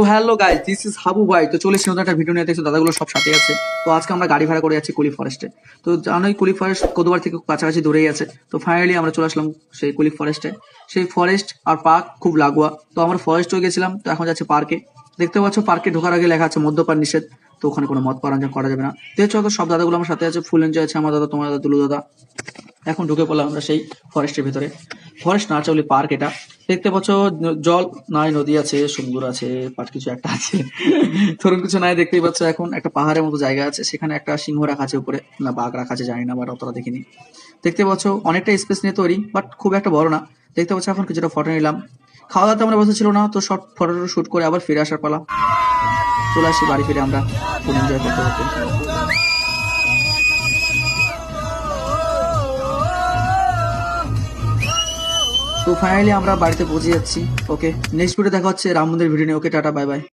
তো hello guys this is Habu bhai. তো চলে নতুন একটা ভিডিও নিয়ে। দেখছ দাদাগুলো সব সাথে আছে। তো আজকে আমরা গাড়ি ভাড়া করে যাচ্ছি কুলি ফরেস্টে তো জানোই কুলি ফরেস্ট কোদবার থেকে কাছাকাছি দূরেই আছে। তো ফাইনালি আমরা চলে আসলাম সেই কুলি ফরেস্টে সেই ফরেস্ট আর পার্ক খুব লাগোয়া। তো আমরা ফরেস্টও গেছিলাম। তো এখন যাচ্ছে পার্কে দেখতে পাচ্ছ পার্কে ঢোকার আগে লেখা আছে মদ্যপান নিষেধ। তো ওখানে কোনো মদ পান করা যাবে না। তো হচ্ছে সব দাদাগুলো আমার সাথে আছে। ফুল এনজয় আছে আমার দাদা, তোমার দাদা তুলু দাদা। এখন ঢুকে পড়লাম আমরা সেই ফরেস্টের ভিতরে। ফরেস্ট নাচাউলি পার্ক এটা। দেখতে পাচ্ছ, জল নাই, নদী আছে সমুদ্র আছে পাট কিছু একটা আছে। ধরুন কিছু নাই, দেখতেই পাচ্ছ এখন একটা পাহাড়ের মতো জায়গা আছে, সেখানে একটা সিংহ রাখা আছে উপরে, না বাঘ রাখা আছে, জানি না বাট অতটা দেখিনি। দেখতে পাচ্ছ, অনেকটা স্পেস নিয়ে তৈরি বাট খুব একটা বড় না। দেখতে পাচ্ছ, এখন কিছুটা ফটো নিলাম। খাওয়া দাওয়া আমরা অবস্থা ছিল না, তো শর্ট ফটো শুট করে আবার ফিরে আসার পালা। চলে আসি, বাড়ি ফিরে আমরা। ফুল এনজয় করতে করতে তো ফাইনালি আমরা বাড়িতে পৌঁছে যাচ্ছি। ওকে নেক্সট ভিডিও দেখা হচ্ছে রাম মন্দির ভিডিও নিয়ে। ওকে টাটা বাই বাই